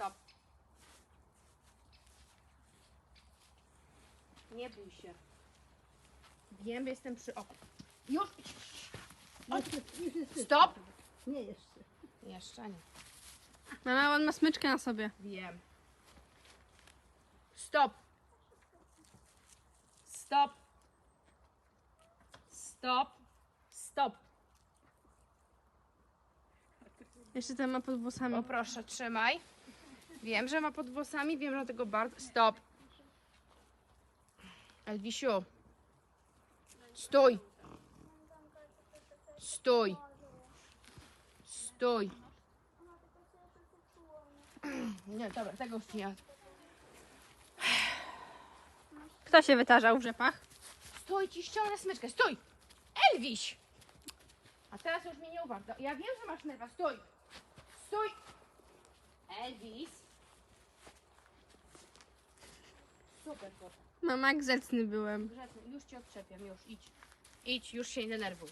Stop. Nie bój się. Wiem, jestem przy oku. Już! Jeszcze, już Stop! Nie jeszcze. Jeszcze nie. Mama, on ma smyczkę na sobie. Wiem. Stop. Stop. Stop. Stop. Jeszcze ten ma pod włosami. O proszę, trzymaj. Wiem, że ma pod włosami, wiem, że tego bardzo... Stop. Elwisiu. Stój. Stój. Stój. Nie, dobra, tego już nie. Kto się wytarzał w rzepach? Stój, ci ściągnę smyczkę, stój! Elwiś! A teraz już mnie nie uważ. Do- Ja wiem, że masz nerwa! Stój! Super, chłop. Mama, jak grzeczny byłem. Grzeczny, już cię odczepiam, już, idź. Idź, już się nie denerwuj.